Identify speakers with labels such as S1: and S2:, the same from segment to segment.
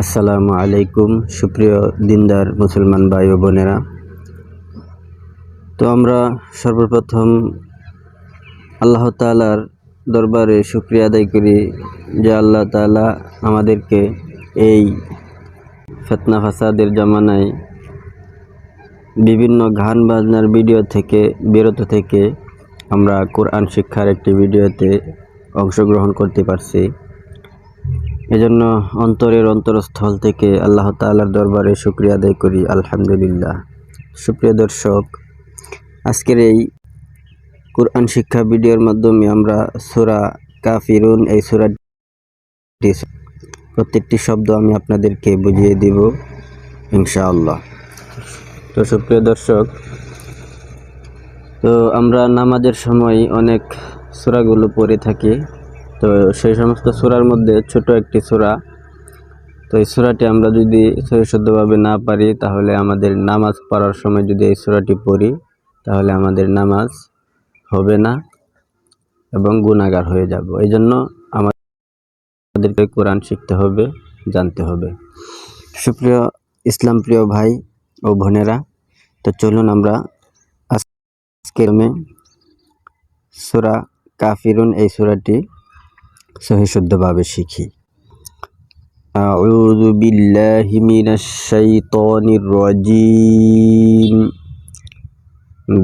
S1: আসসালামু আলাইকুম, সুপ্রিয় দিনদার মুসলমান ভাই ও বোনেরা। তো আমরা সর্বপ্রথম আল্লাহ তালার দরবারে শুক্রিয়া আদায় করি যে আল্লাহ তাআলা আমাদেরকে এই ফেতনা ফাসাদের জামানায় বিভিন্ন গান বাজনার ভিডিও থেকে, বিরত থেকে আমরা কোরআন শিক্ষার একটি ভিডিওতে অংশগ্রহণ করতে পারছি। এজন্য অন্তরের অন্তরস্থল থেকে আল্লাহ তাআলার দরবারে শুক্রিয়া আদায় করি, আলহামদুলিল্লাহ। সুপ্রিয় দর্শক, আজকের এই কোরআন শিক্ষা ভিডিওর মাধ্যমে আমরা সূরা কাফিরুন, এই সূরাটি প্রত্যেকটি শব্দ আমি আপনাদেরকে বুঝিয়ে দিব, ইনশাআল্লাহ। তো সুপ্রিয় দর্শক, তো আমরা নামাজের সময় অনেক সূরাগুলো পড়ে থাকি। তো সেই সমস্ত সূরার মধ্যে ছোট একটি সূরা। তো এই সূরাটি আমরা যদি সহিশুদ্ধভাবে না পারি, তাহলে আমাদের নামাজ পড়ার সময় যদি এই সূরাটি পড়ি, তাহলে আমাদের নামাজ হবে না এবং গুণাগার হয়ে যাব। এই জন্য আমাদেরকে কোরআন শিখতে হবে, জানতে হবে। সুপ্রিয় ইসলাম প্রিয় ভাই ও বোনেরা, তো চলুন আমরা আজকের সুরা কাফিরুন এই সুরাটি সহিশুদ্ধভাবে শিখি أعوذ بالله من الشيطان الرجيم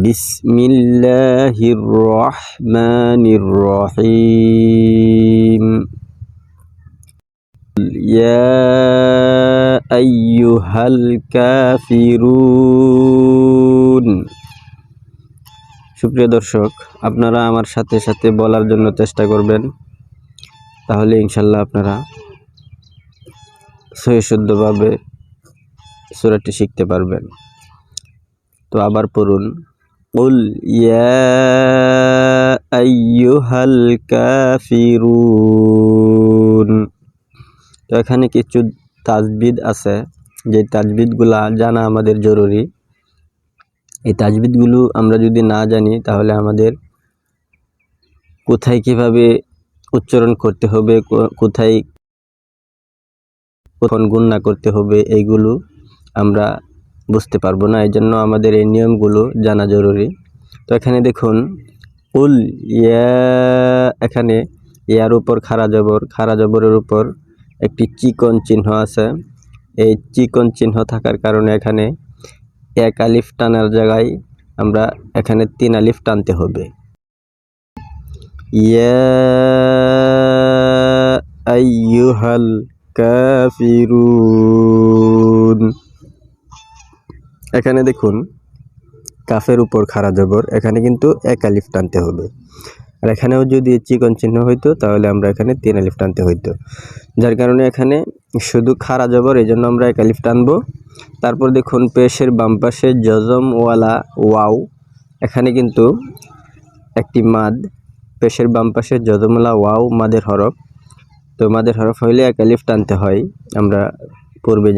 S1: بسم الله الرحمن الرحيم يا أيها الكافرون সুপ্রিয় দর্শক আপনারা আমার সাথে সাথে বলার জন্য চেষ্টা করবেন তাহলে ইনশাল্লাহ আপনারা সহিশুদ্ধভাবে সুরাটি শিখতে পারবেন। তো আবার পড়ুন, উল ইয়াল কাফিরুন। তো এখানে কিছু তাজবিদ আছে, যে তাজবিদগুলা জানা আমাদের জরুরি। এই তাজবিদগুলো আমরা যদি না জানি, তাহলে আমাদের কোথায় কীভাবে উচ্চারণ করতে হবে কোথায় কখন গুণনা করতে হবে, এইগুলো আমরা বুঝতে পারব না। এই জন্য আমাদের এই নিয়মগুলো জানা জরুরি। তো এখানে দেখুন, উল, ইয়া, এখানে ইয়ার উপর খারা জবর, খারা জবরের উপর একটি চিকন চিহ্ন আছে। এই চিকন চিহ্ন থাকার কারণে এখানে এক আলিফ টানার জায়গায় আমরা এখানে তিন আলিফ টানতে হবে। আইয়ুহাল কাফিরুন এখানে দেখুন, কাফের উপর খাড়া জবর, এখানে কিন্তু এক আলিফ টানতে হবে। আর এখানেও যদি চিকন চিহ্ন হইতো, তাহলে আমরা এখানে তিন আলিফ টানতে হইতো। যার কারণে এখানে শুধু খাড়া জবর এই জন্য আমরা এক আলিফ টানবো। তারপর দেখুন, পেশের বাম পাশে জজম ওয়ালা ওয়াও, এখানে কিন্তু একটি মাদ পেশের বাম পাশে জজমওয়ালা ওয়াও, মাদের হরফ। তো মাদের হরফ হইলে এক আলিফ টানতে হয়, আমরা পূর্বে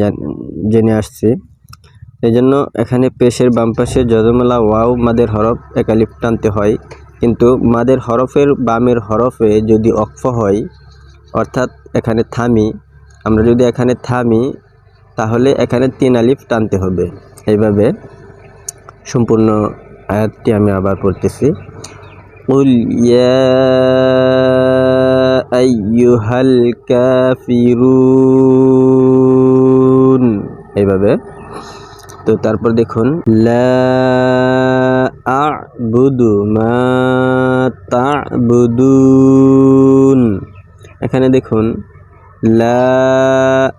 S1: জেনে আসছি। এই জন্য এখানে পেশের বাম পাশে জজমলা ওয়াও, মাদের হরফ এক আলিফ টানতে হয়। কিন্তু মাদের হরফের বামের হরফে যদি অক্ফ হয়, অর্থাৎ এখানে থামি, আমরা যদি এখানে থামি, তাহলে এখানে তিন আলিফ টানতে হবে। এইভাবে সম্পূর্ণ আয়াতটি আমি আবার পড়তেছি। উল ইয়া আইয়ুহাল কাফিরুন এইভাবে। তো তারপর দেখুন, লা আ'বুদু মা তা'বুদুন। এখানে দেখুন, লা,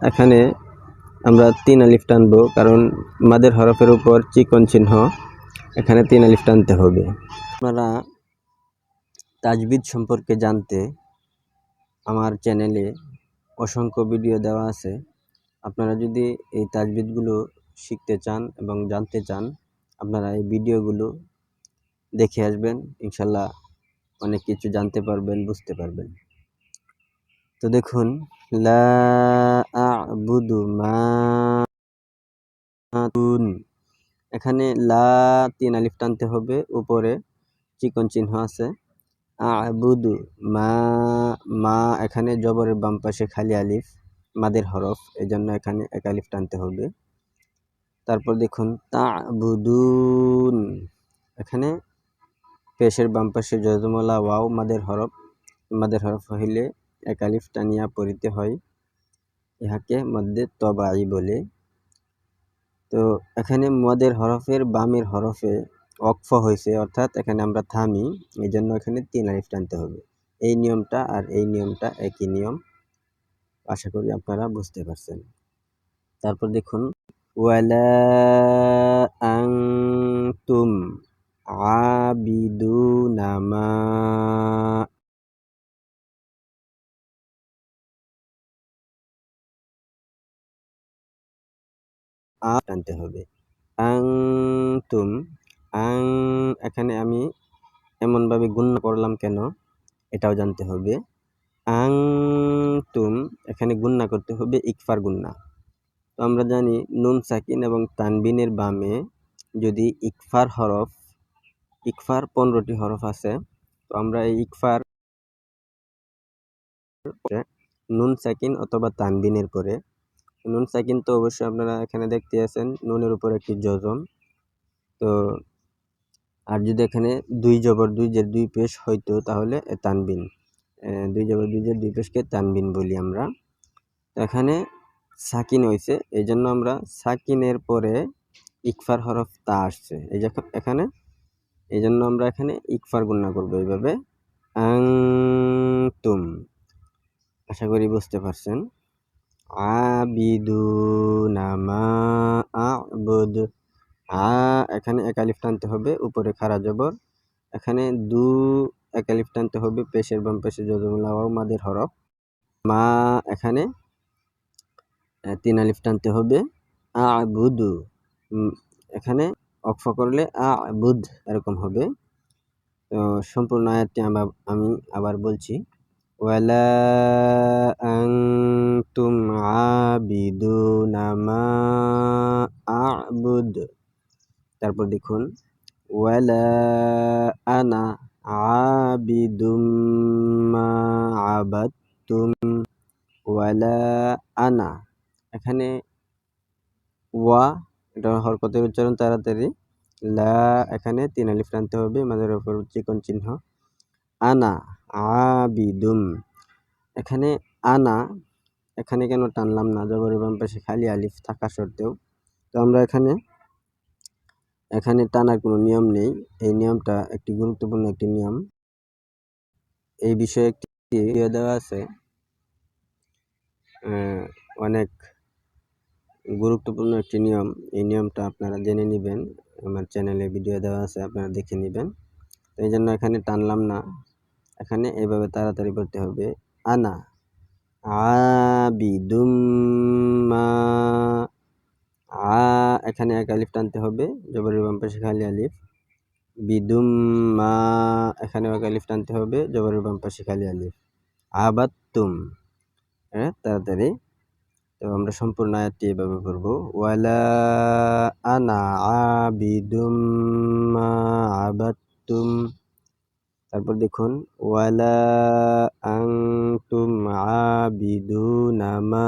S1: এখানে আমরা তিন আলিফ টানবো, কারণ মাদের হরফের উপর চিকন চিহ্ন, এখানে তিন আলিফ টানতে হবে। আপনারা তাজবিদ সম্পর্কে জানতে আমার চ্যানেলে অসংখ্য ভিডিও দেওয়া আছে। আপনারা যদি এই তাজবিদগুলো শিখতে চান এবং জানতে চান, আপনারা এই ভিডিওগুলো দেখে আসবেন। ইনশাল্লাহ অনেক কিছু জানতে পারবেন, বুঝতে পারবেন। তো দেখুন, লা মা এখানে লা তিন আলিফ টানতে হবে, উপরে চিকন চিহ্ন আছে। আবুদু মা মা এখানে জবরের বাম পাশে খালি আলিফ, মাদের হরফ এই জন্য এখানে এক আলিফ টানতে হবে। তারপর দেখুন তা বুদুন এখানে পেশের বাম পাশে যজমলা ওয়াও, মাদের হরফ মাদের হরফ হইলে এক আলিফ টানিয়া পড়িতে হয়। ইহাকে মধ্যে তবাই বলে। তো এখানে মদের হরফের বামের হরফে অক্ফ হয়েছে, অর্থাৎ এখানে আমরা থামি এই জন্য এখানে তিন আলিফ টানতে হবে। এই নিয়মটা আর এই নিয়মটা একই নিয়ম, আশা করি আপনারা বুঝতে পারছেন। তারপর দেখুন, ওয়ালা আংতুম আবিদুনা মা আ টানতে হবে। আং তুম আং, এখানে আমি এমনভাবে গুণনা করলাম কেন? এটাও জানতে হবে। আং, তুম, এখানে গুণনা করতে হবে, ইকফার গুণনা তো আমরা জানি নুন সাকিন এবং তানবিনের বামে যদি ইকফার হরফ, ইকফার পনেরোটি হরফ আছে, তো আমরা এই ইকফার নুন সাকিন অথবা তানবিনের পরে। নুন সাকিন তো অবশ্যই আপনারা এখানে দেখতে আছেন, নুনের উপর একটি জজম তো আর যদি এখানে দুই জবর দুই যে দুই পেশ হইতো তাহলে তানবিন। দুই জবর দুই যে দুই পেশকে তানবিন বলি আমরা। এখানে সাকিন হয়েছে এই জন্য আমরা সাকিনের পরে ইকফার হরফ তা আসছে। এই যে এখানে এই জন্য আমরা এখানে ইকফার গুণনা করব এইভাবে। আং তুম আশা করি বুঝতে পারছেন। আবিদুনা মা আবুদ আ, এখানে একালিফ টানতে হবে, উপরে খাড়া জবর। এখানে দু একালিফ টানতে হবে, পেশের বাম পেশে যজমুল্লাহ মাদের হরফ। মা, এখানে তিন আলিফ টানতে হবে। আবুদু এখানে অক্ষ করলে আ বুধ এরকম হবে। তো সম্পূর্ণ আয়াতটি আমি আবার বলছি। ওয়ালা আনতুম আবিদুনা মা আ'বুদ। তারপর দেখুন ওয়ালা আনা আবিদুম মা ওয়ালা আনা। এখানে ওয়া এটা হরকতের উচ্চারণ? তাড়াতাড়ি। লা এখানে তিন আলিফ টানতে হবে, আমাদের ওপর চিকন চিহ্ন। আনা আবিদুম। এখানে আনা, এখানে কেন টানলাম না? জবরের বাম পাশে খালি আলিফ থাকা সত্ত্বেও। তো আমরা এখানে এখানে টানার কোনো নিয়ম নেই। এই নিয়মটা একটি গুরুত্বপূর্ণ একটি নিয়ম। এই বিষয়ে একটি দেওয়া আছে। অনেক গুরুত্বপূর্ণ একটি নিয়ম। এই নিয়মটা আপনারা জেনে নেবেন। আমার চ্যানেলে ভিডিও দেওয়া আছে, আপনারা দেখে নেবেন। এই জন্য এখানে টানলাম না। এখানে এভাবে তাড়াতাড়ি করতে হবে। আনা আবিদুম মা আ এখানে এক আলিফ টানতে হবে, জবরের বাম পাশে খালি আলিফ। বিদুম মা এখানে এক আলিফ টানতে হবে, জবরের বাম পাশে খালি আলিফ। আবাত্তুম হ্যাঁ তাড়াতাড়ি। তো আমরা সম্পূর্ণ আয়াতটি এভাবে করব ওয়ালা আনা আবিদুম মা আবাত্তুম। তারপর দেখুন, ওয়ালা আনতুম আবিদুনা মা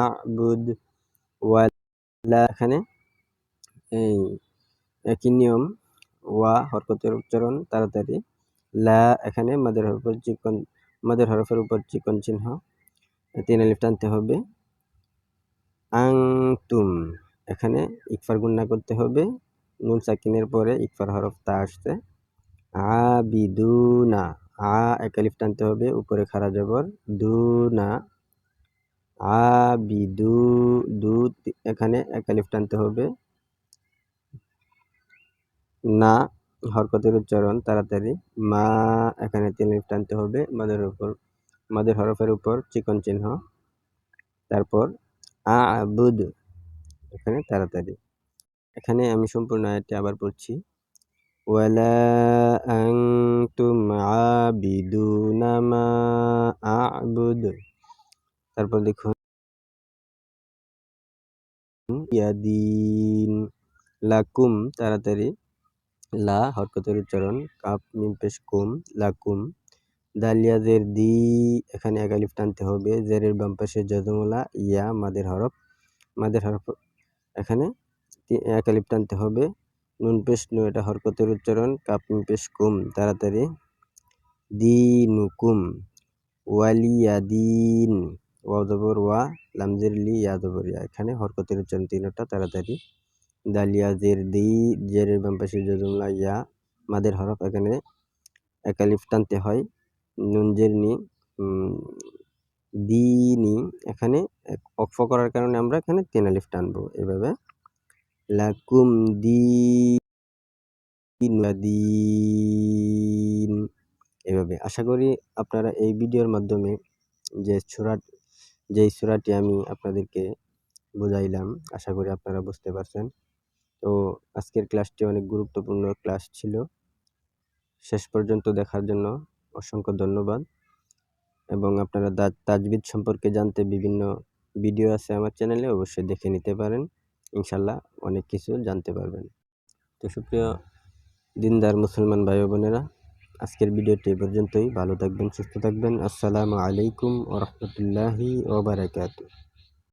S1: আ'বুদ। ওয়ালা এখানে এই একই নিয়ম, ওয়া হরকতের উচ্চারণ তাড়াতাড়ি। লা এখানে মাদের হরফের চিকন, মাদের হরফের উপর চিকন চিহ্ন, তিন আলিফ টানতে হবে। আং তুম এখানে ইকফার গুণনা করতে হবে। নুন সাকিনের পরে ইকফার হরফ তা আসতে আসছে। আবিদুনা, আ একালিফ টানতে হবে, উপরে খাড়া জবর। দুনা আবিদু দু এখানে একালিফ আনতে হবে। না, হরকতের উচ্চারণ, তাড়াতাড়ি। মা, এখানে তিনলিফ আনতে হবে, মাদের উপর, মাদের হরফের উপর চিকন চিহ্ন। তারপর, আ, বুদ, এখানে তাড়াতাড়ি। এখানে আমি সম্পূর্ণ আয়াতটি আবার পড়ছি। ওয়ালা আং তুম আবিদু নামা আবুদ। তারপর দেখুন ইয়াদিন, লাকুম, তাড়াতাড়ি, লা হরকতের উচ্চারণ, কাপ, মিম, পেশ, কুম, লাকুম দালিয়া জের, দি, এখানে এক আলিফ টানতে হবে, জেরের বাম পাশে যজমলা ইয়া, মাদের হরফ মাদের হরফ, এখানে তি- এক আলিফ টানতে হবে, নুন, পেশ, নু, এটা হরকতের উচ্চারণ, কাপ নুন পেশ, কুম, তাড়াতাড়ি, দিনুকুম, ওয়ালিয়াদিন ওয়া জবর ওয়া লামজের লি ইয়া জবর ইয়া এখানে হরকতের উচ্চারণ তিনটা, তাড়াতাড়ি। দালিয়া, জের, দি, জেরের বাম পাশে যজমলা ইয়া, মাদের হরফ। এখানে এক আলিফ টানতে হয়। নুন, জের, নি দি, নি। এখানে অক্ফ করার কারণে আমরা এখানে তিন আলিফ টানবো। এভাবে। লাকুম দিন এভাবে। আশা করি আপনারা এই ভিডিওর মাধ্যমে যে সুরাট যেই সুরাটি আমি আপনাদেরকে বুঝাইলাম, আশা করি আপনারা বুঝতে পারছেন। তো আজকের ক্লাসটি অনেক গুরুত্বপূর্ণ ক্লাস ছিল। শেষ পর্যন্ত দেখার জন্য অসংখ্য ধন্যবাদ। এবং আপনারা তাজবিদ সম্পর্কে জানতে বিভিন্ন ভিডিও আছে আমার চ্যানেলে, অবশ্যই দেখে নিতে পারেন। ইনশাল্লাহ অনেক কিছু জানতে পারবেন। তো সুপ্রিয় দিনদার মুসলমান ভাই বোনেরা আজকের ভিডিওটি পর্যন্তই। ভালো থাকবেন সুস্থ থাকবেন। আসসালামু আলাইকুম ও রহমতুল্লাহি ওবারাকাতু